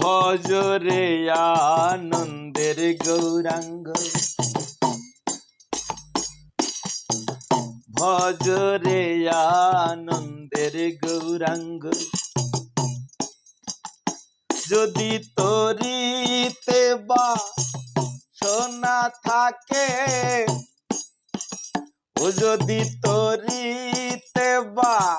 ভজরে আনন্দের গৌরাঙ্গ। ভজরে আনন্দের গৌরাঙ্গ। যদি তরিতে বা সোনা থাকে, ও যদি তরিতে বা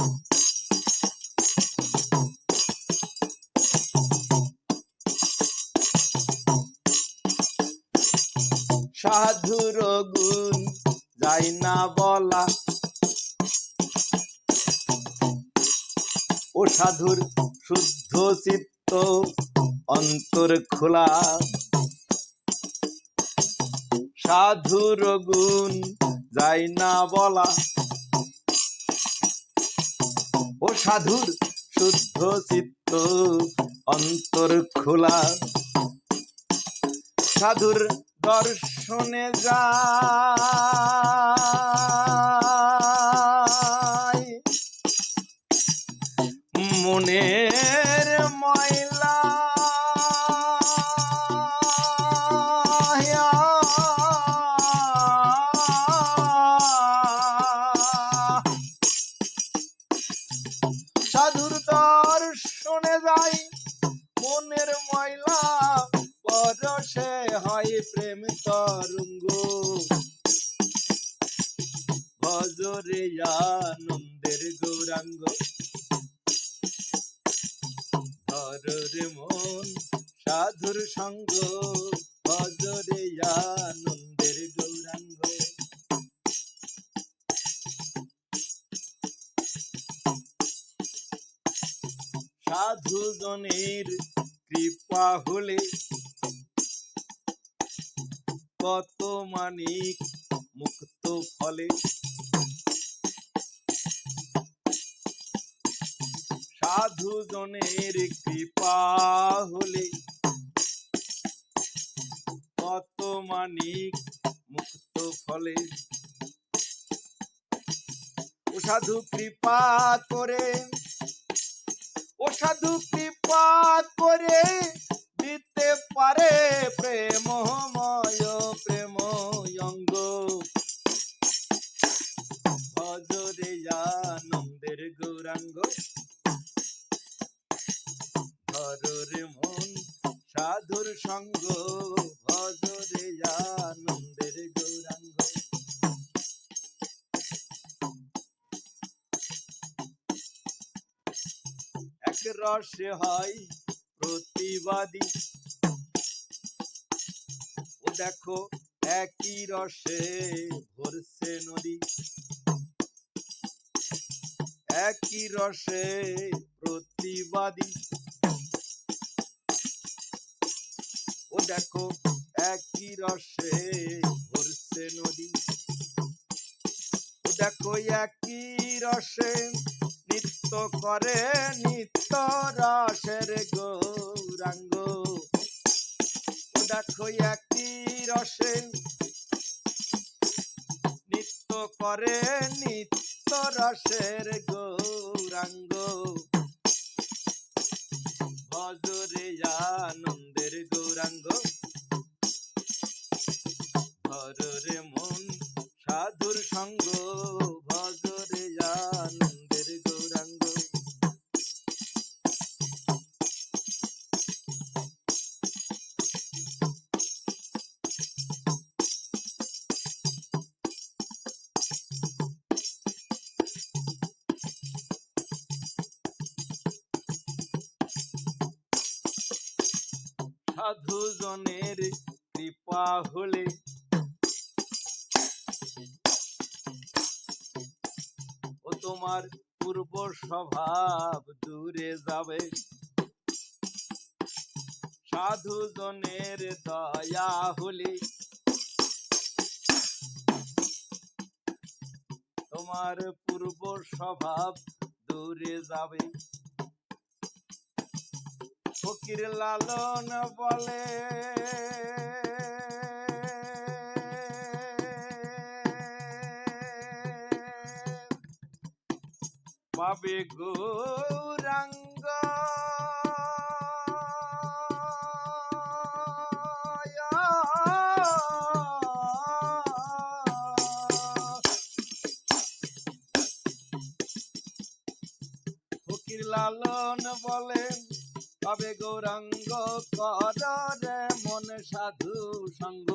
যাই না বলা। ও সাধুর শুদ্ধ চিত্ত অন্তর খোলা। সাধুর গুণ যাই না বলা। ও সাধুর শুদ্ধ চিত্ত অন্তর খোলা। সাধুর দর্শনে যায়। মনের ময়লা সাধুর দর্শনে যাই মনের ময়লা পরশে প্রেম তরঙ্গ। ভজরে আনন্দের গৌরাঙ্গ। ধরে মন সাধুর সঙ্গ। ভজরে আনন্দের গৌরাঙ্গ। সাধু জনের কৃপা হলে কত মানিক মুক্ত ফলে সাধু জনের কৃপা হলে কত মানিক মুক্ত ফলে। ও সাধু কৃপা করে, ও সাধু কৃপা করে দিতে পারে প্রেমময় প্রেম অঙ্গ। ভজরে আনন্দের গৌরাঙ্গ। ধরে মন সাধুর সঙ্গ। ভজরে আনন্দের গৌরাঙ্গ। এক রসে হয় প্রতিবাদী ও দেখো, একই রসে ভরছে নদী। একই রসে প্রতিবাদী। ও দেখো, একই রসে ভরছে নদী। ও দেখো, একই রসে নিত্য করে নিত্য রসের গৌরাঙ্গ ও দেখো একই রসে নিত্য করে নিত্য রসের গৌরাঙ্গ। ভজরে আনন্দের গৌরাঙ্গ। ভজরে মন সাধুর সঙ্গ। সাধু জনের কৃপা হলে। ও তোমার পূর্ব স্বভাব দূরে যাবে। সাধু জনের দয়া হলে। তোমার পূর্ব স্বভাব দূরে যাবে। ফকির লালন বলে। পাবে গৌরাঙ্গ। লালন বলেন তবে গৌরাঙ্গ কর মন সাধু সঙ্গ।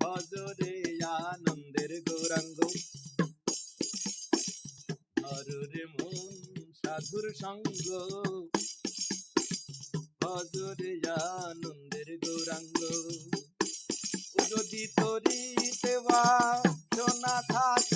ভজরে আনন্দের গৌরাঙ্গ হরে মন সাধুর সঙ্গ। ভজরে আনন্দের গৌরাঙ্গ, যদি তরিতে বা সোনা থাক